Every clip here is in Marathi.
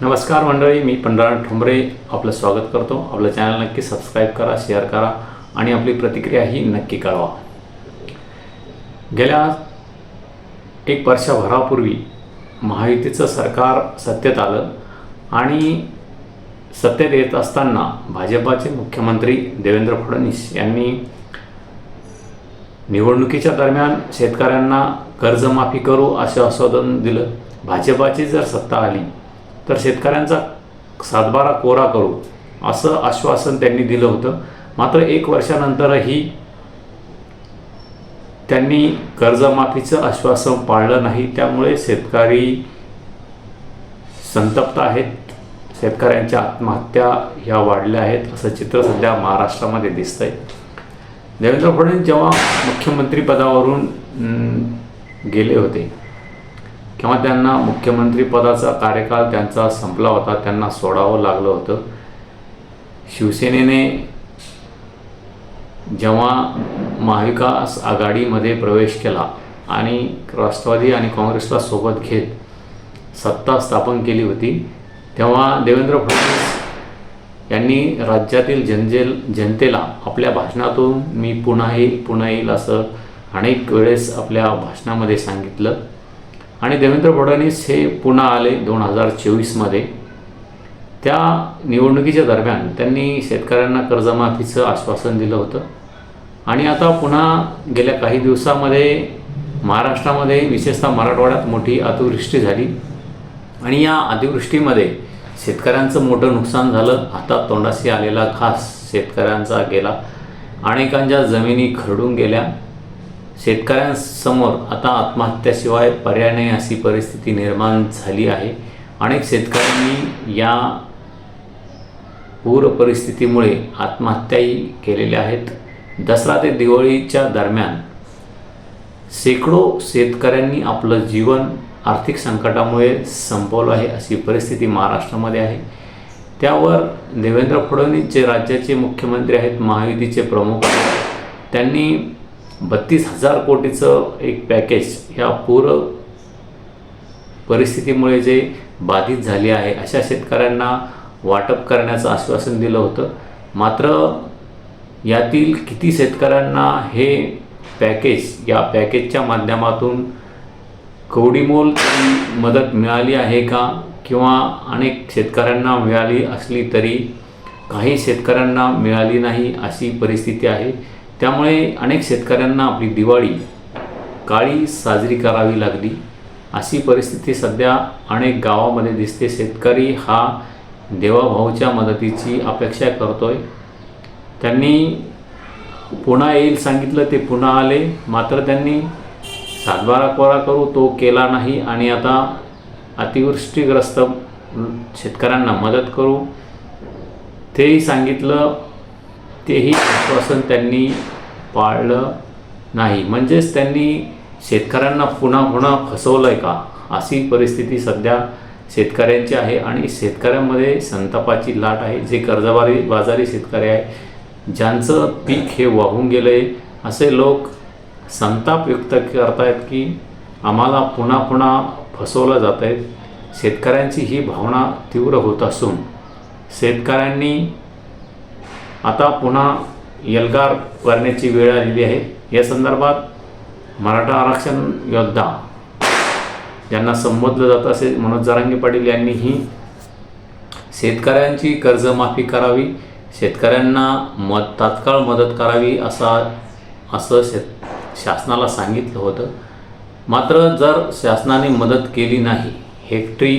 नमस्कार मंडळी मी पंढरा ठोंबरे आपलं स्वागत करतो. आपलं चॅनल नक्की सबस्क्राईब करा शेअर करा आणि आपली प्रतिक्रियाही नक्की कळवा. गेल्या एक वर्षभरापूर्वी महायुतीचं सरकार सत्तेत आलं आणि सत्तेत येत असताना भाजपाचे मुख्यमंत्री देवेंद्र फडणवीस यांनी निवडणुकीच्या दरम्यान शेतकऱ्यांना कर्जमाफी करू असं आस्वादन दिलं. भाजपाची जर सत्ता आली तर शेतकऱ्यांचा सातबारा कोरा करू असं आश्वासन त्यांनी दिलं होतं. मात्र एक वर्षानंतरही त्यांनी कर्जमाफीचं आश्वासन पाळलं नाही. त्यामुळे शेतकरी संतप्त आहेत. शेतकऱ्यांच्या आत्महत्या ह्या वाढल्या आहेत असं चित्र सध्या महाराष्ट्रामध्ये दिसतंय. देवेंद्र फडणवीस जेव्हा मुख्यमंत्रीपदावरून गेले होते किंवा त्यांना मुख्यमंत्रीपदाचा कार्यकाळ त्यांचा संपला होता त्यांना सोडावं लागलं होतं. शिवसेनेने जेव्हा महाविकास आघाडीमध्ये प्रवेश केला आणि राष्ट्रवादी आणि काँग्रेसला सोबत घेत सत्ता स्थापन केली होती तेव्हा देवेंद्र फडणवीस यांनी राज्यातील जनजेल जनतेला आपल्या भाषणातून मी पुन्हा येईल पुन्हा येईल असं अनेक वेळेस आपल्या भाषणामध्ये सांगितलं. आणि देवेंद्र फडणवीस हे पुन्हा आले दोन हजार चोवीसमध्ये. त्या निवडणुकीच्या दरम्यान त्यांनी शेतकऱ्यांना कर्जमाफीचं आश्वासन दिलं होतं. आणि आता पुन्हा गेल्या काही दिवसामध्ये महाराष्ट्रामध्ये विशेषतः मराठवाड्यात मोठी अतिवृष्टी झाली. आणि या अतिवृष्टीमध्ये शेतकऱ्यांचं मोठं नुकसान झालं. हातात तोंडाशी आलेला घास शेतकऱ्यांचा गेला. अनेकांच्या जमिनी खरडून गेल्या. शेतकऱ्यांसमोर आता आत्महत्याशिवाय पर्याय नाही अशी परिस्थिती निर्माण झाली आहे. अनेक शेतकऱ्यांनी या पूर परिस्थितीमुळे आत्महत्याही केलेल्या आहेत. दसरा ते दिवाळीच्या दरम्यान शेकडो शेतकऱ्यांनी आपलं जीवन आर्थिक संकटामुळे संपवलं आहे अशी परिस्थिती महाराष्ट्रामध्ये आहे. त्यावर देवेंद्र फडणवीस जे राज्याचे मुख्यमंत्री आहेत महायुतीचे प्रमुख आहेत त्यांनी बत्तीस हजार कोटीचं एक पॅकेज ह्या पूर परिस्थितीमुळे जे बाधित झाले आहे अशा शेतकऱ्यांना वाटप करण्याचं आश्वासन दिलं होतं. मात्र यातील किती शेतकऱ्यांना हे पॅकेज या पॅकेजच्या माध्यमातून कवडीमोल मदत मिळाली आहे का? किंवा अनेक शेतकऱ्यांना मिळाली असली तरी काही शेतकऱ्यांना मिळाली नाही अशी परिस्थिती आहे. त्यामुळे अनेक शेतकऱ्यांना आपली दिवाळी काळी साजरी करावी लागली. अशी परिस्थिती सध्या अनेक गावामध्ये दिसते. शेतकरी हा देवाभाऊच्या मदतीची अपेक्षा करतोय. त्यांनी पुन्हा येईल सांगितलं ते पुन्हा आले. मात्र त्यांनी सातबारा कोरा करू तो केला नाही. आणि आता अतिवृष्टीग्रस्त शेतकऱ्यांना मदत करू. तेही सांगितलं तेही आश्वासन त्यांनी पाळलं नाही. म्हणजेच त्यांनी शेतकऱ्यांना पुन्हा पुन्हा फसवलं आहे का? अशी परिस्थिती सध्या शेतकऱ्यांची आहे आणि शेतकऱ्यांमध्ये संतापाची लाट आहे. जे कर्जबारी बाजारी शेतकरी आहे ज्यांचं पीक हे वाहून गेलं आहे असे लोक संताप व्यक्त करतायत की आम्हाला पुन्हा पुन्हा फसवलं जात आहे शेतकऱ्यांची ही भावना तीव्र होत असून शेतकऱ्यांनी आता पुन्हा एल्गार करण्याची वेळ आलेली आहे. या संदर्भात मराठा आरक्षण योद्धा ज्यांना संबोधलं जातं असे मनोज जारांगे पाटील यांनीही शेतकऱ्यांची कर्जमाफी करावी शेतकऱ्यांना मत तात्काळ मदत करावी असा असं शेत शासनाला सांगितलं होतं. मात्र जर शासनाने मदत केली नाही हेक्टरी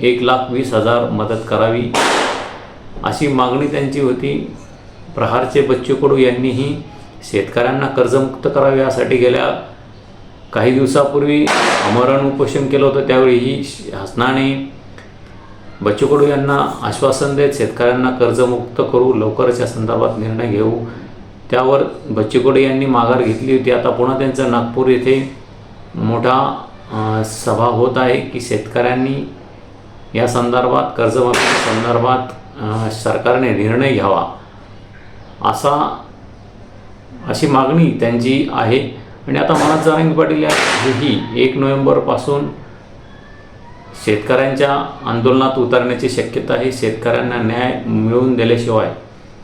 एक लाख वीस हजार मदत करावी अशी मागणी त्यांची होती. प्रहारचे बच्चू कडू यांनीही शेतकऱ्यांना कर्जमुक्त करावे यासाठी गेल्या काही दिवसापूर्वी अमरण उपोषण केलं होतं. त्यावेळीही शासनाने बच्चू कडू यांना आश्वासन देत शेतकऱ्यांना कर्जमुक्त करू लवकरच या संदर्भात निर्णय घेऊ. त्यावर बच्चू कडू यांनी माघार घेतली होती. आता पुन्हा त्यांचं नागपूर येथे मोठा सभा होत आहे की शेतकऱ्यांनी या संदर्भात कर्जमाफी संदर्भात सरकारने निर्णय घ्यावा. असा अशी मागणी त्यांची आहे. आणि आता मनोज जरांगे पाटील या- हेही एक नोव्हेंबरपासून शेतकऱ्यांच्या आंदोलनात उतरण्याची शक्यता आहे. शेतकऱ्यांना न्याय मिळवून दिल्याशिवाय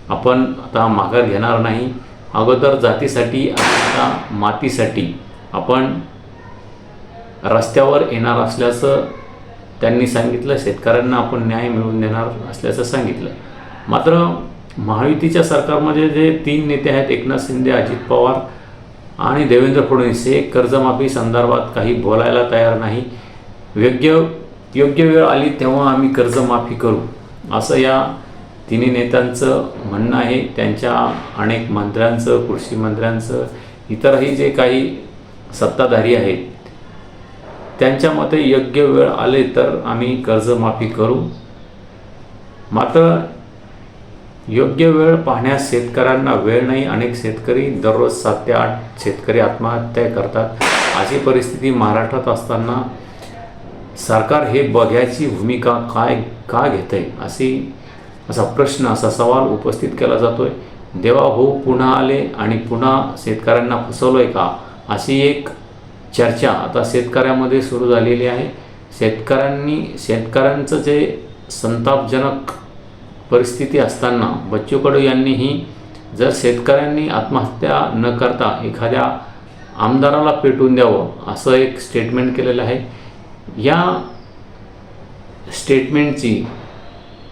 आपण आता माघार घेणार नाही. अगोदर जातीसाठी आता मातीसाठी आपण रस्त्यावर येणार असल्याचं त्यांनी सांगितलं शेतकऱ्यांना आपण न्याय मिळवून देणार असल्याचं सांगितलं. मात्र महायुतीच्या सरकारमध्ये जे तीन नेते आहेत एकनाथ शिंदे अजित पवार आणि देवेंद्र फडणवीस हे कर्जमाफी संदर्भात काही बोलायला तयार नाही. योग्य योग्य वेळ आली तेव्हा आम्ही कर्जमाफी करू असं या तिन्ही नेत्यांचं म्हणणं आहे. त्यांच्या अनेक मंत्र्यांचं कृषी मंत्र्यांचं इतरही जे काही सत्ताधारी आहेत त्यांच्या मते योग्य वेळ आले तर आम्ही कर्जमाफी करू. मात्र योग्य वेळ पाहण्यास शेतकऱ्यांना वेळ नाही. अनेक शेतकरी दररोज सात ते आठ शेतकरी आत्महत्या करतात. अशी परिस्थिती महाराष्ट्रात असताना सरकार हे बघ्याची भूमिका काय का घेत आहे अशी असा प्रश्न असा सवाल उपस्थित केला जातो आहे देवा हो पुन्हा आले आणि पुन्हा शेतकऱ्यांना फसवलोय का? अशी एक चर्चा आता शेतकऱ्यामध्ये सुरू झालेली आहे. शेतकऱ्यांनी शेतकऱ्यांचं जे संतापजनक परिस्थिती असताना बच्चू कडू यांनीही जर शेतकऱ्यांनी आत्महत्या न करता एखाद्या आमदाराला पेटवून द्यावं असं एक स्टेटमेंट केलेलं आहे. या स्टेटमेंटची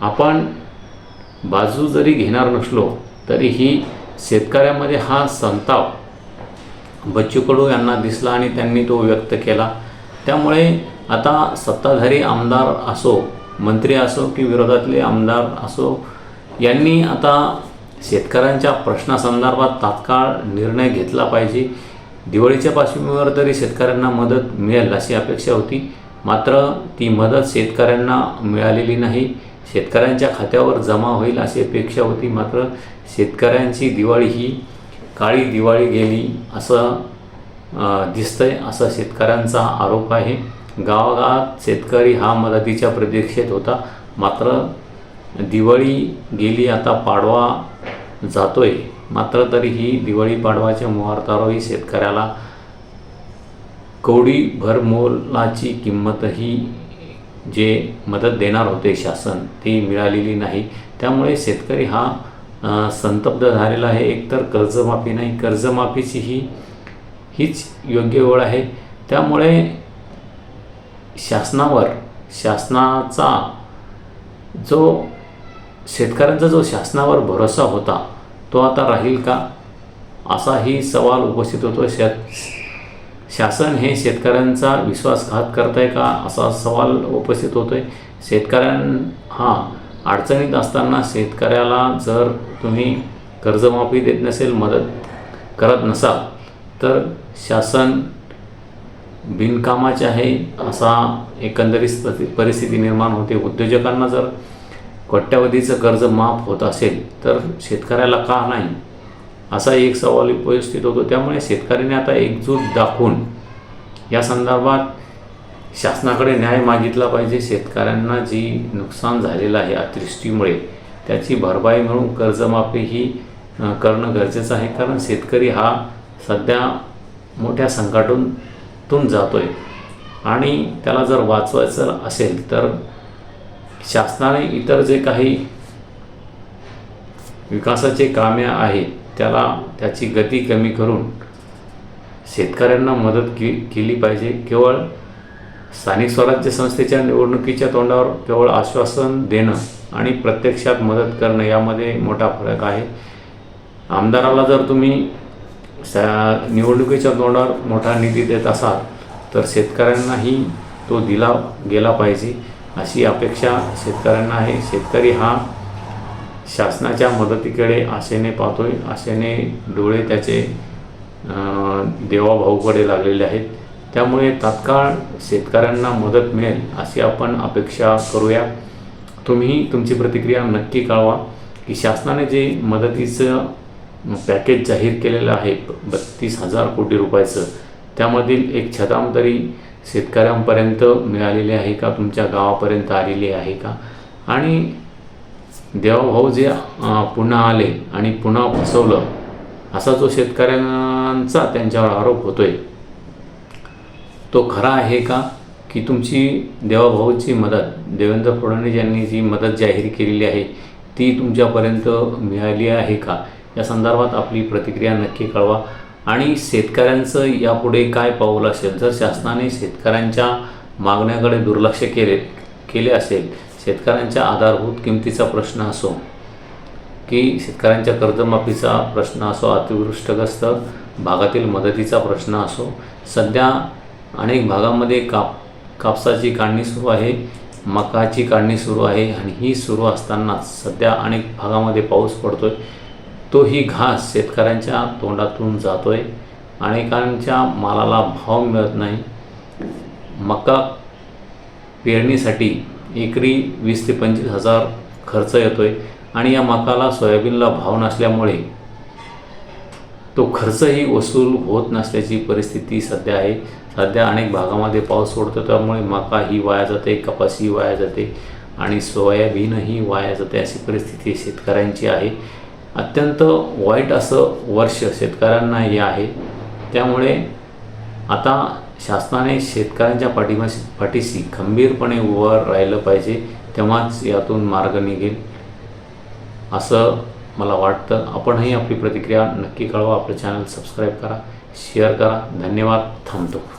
आपण बाजू जरी घेणार नसलो तरीही शेतकऱ्यामध्ये हा संताप बच्चू कडू यांना दिसला आणि त्यांनी तो व्यक्त केला. त्यामुळे आता सत्ताधारी आमदार असो मंत्री असो की विरोधातले आमदार असो यांनी आता शेतकऱ्यांच्या प्रश्नासंदर्भात तात्काळ निर्णय घेतला पाहिजे. दिवाळीच्या पार्श्वभूमीवर तरी शेतकऱ्यांना मदत मिळेल अशी अपेक्षा होती. मात्र ती मदत शेतकऱ्यांना मिळालेली नाही. शेतकऱ्यांच्या खात्यावर जमा होईल अशी अपेक्षा होती. मात्र शेतकऱ्यांची दिवाळी ही काळी दिवाळी गेली असं दिसतं दिसतंय असं शेतकऱ्यांचा आरोप आहे. गावागावात शेतकरी हा मदतीच्या प्रतीक्षेत होता. मात्र दिवाळी गेली आता पाडवा जातोय. मात्र तरीही दिवाळी पाडवाच्या मुहूर्तावरही शेतकऱ्याला कवडी भरमोलाची किंमतही जे मदत देणार होते शासन ती मिळालेली नाही. त्यामुळे शेतकरी हा संतप्त झालेला आहे. एकतर कर्जमाफी नाही कर्जमाफीची ही हीच योग्य वेळ आहे. त्यामुळे शासनावर शासनाचा जो शेतकऱ्यांचा जो शासनावर भरोसा होता तो आता राहील का? असाही सवाल उपस्थित होतो. शेत शासन हे शेतकऱ्यांचा विश्वासघात करत आहे का? असा सवाल उपस्थित होतो आहे शेतकऱ्यां हा अडचणीत असताना शेतकऱ्याला जर तुम्ही कर्जमाफी देत नसेल मदत करत नसाल तर शासन बिनकामाचे आहे असा एकंदरीत परिस्थिती निर्माण होते. उद्योजकांना जर कोट्यावधीचं कर्ज माफ होत असेल तर शेतकऱ्याला का नाही? असा एक सवाल उपस्थित होतो. त्यामुळे शेतकऱ्याने आता एकजूट दाखवून या संदर्भात शासनाकडे न्याय मागितला पाहिजे. शेतकऱ्यांना जी नुकसान झालेलं आहे अतिवृष्टीमुळे त्याची भरपाई म्हणून कर्जमाफी ही करणं गरजेचं आहे. कारण शेतकरी हा सध्या मोठ्या संकटातून तून आहे आणि त्याला जर वाचवायचं असेल तर शासनाने इतर जे काही विकासाचे कामे आहेत त्याला त्याची गती कमी करून शेतकऱ्यांना मदत के केली पाहिजे. केवळ स्थानिक स्वराज्य संस्थेच्या निवडणुकीच्या तोंडावर केवळ आश्वासन देणं आणि प्रत्यक्षात मदत करणं यामध्ये मोठा फरक आहे. आमदाराला जर तुम्ही निवडणुकीच्या तोंडावर मोठा निधी देत असाल तर शेतकऱ्यांनाही तो दिला गेला पाहिजे अशी अपेक्षा शेतकऱ्यांना आहे. शेतकरी हा शासनाच्या मदतीकडे आशेने पाहतोय. आशेने डोळे त्याचे देवाभाऊकडे लागलेले आहेत. त्यामुळे तात्काळ शेतकऱ्यांना मदत मिळेल अशी आपण अपेक्षा करूया. तुम्ही तुमची प्रतिक्रिया नक्की कळवा की शासनाने जे मदतीचं पॅकेज जाहीर केलेलं आहे बत्तीस हजार कोटी रुपयाचं त्यामधील एक छताम तरी शेतकऱ्यांपर्यंत मिळालेली आहे का? तुमच्या गावापर्यंत आलेली आहे का? आणि देवाभाऊ जे पुन्हा आले आणि पुन्हा फसवलं असा जो शेतकऱ्यांचा त्यांच्यावर आरोप होतोय तो खरा आहे का? की तुमची देवाभाऊची मदत देवेंद्र फडणवीस यांनी जी मदत जाहीर केलेली आहे ती तुमच्यापर्यंत मिळाली आहे का? या संदर्भात आपली प्रतिक्रिया नक्की कळवा. आणि शेतकऱ्यांचं यापुढे काय पाऊल असेल? जर शासनाने शेतकऱ्यांच्या मागण्याकडे दुर्लक्ष केले केले असेल शेतकऱ्यांच्या आधारभूत किमतीचा प्रश्न असो की शेतकऱ्यांच्या कर्जमाफीचा प्रश्न असो अतिवृष्टग्रस्त भागातील मदतीचा प्रश्न असो सध्या अनेक भागामध्ये काप कापसाची काढणी सुरू आहे मकाची काढणी सुरू आहे आणि ही सुरू असताना सध्या अनेक भागामध्ये पाऊस पडतोय. तो ही घास शेतकऱ्यांच्या तोंडातून जातो आहे अनेकांच्या मालाला भाव मिळत नाही. मका पेरणीसाठी एकरी वीस ते पंचवीस हजार खर्च येतो आहे आणि या मकाला सोयाबीनला भाव नसल्यामुळे तो खर्चही वसूल होत नसल्याची परिस्थिती सध्या आहे. सध्या अनेक भागामध्ये पाऊस सोडतो त्यामुळे मका ही वाया जाते कपाशी वाया जाते आणि सोयाबीनही वाया जाते अशी परिस्थिती शेतकऱ्यांची आहे. अत्यंत वाईट असं वर्ष शेतकऱ्यांना हे आहे. त्यामुळे आता शासनाने शेतकऱ्यांच्या पाठीमाशी पाठीशी खंबीरपणे उभं राहिलं पाहिजे तेव्हाच यातून मार्ग निघेल असं मला वाटतं. आपणही आपली प्रतिक्रिया नक्की कळवा. आपलं चॅनल सबस्क्राईब करा शेअर करा. धन्यवाद. थांबतो.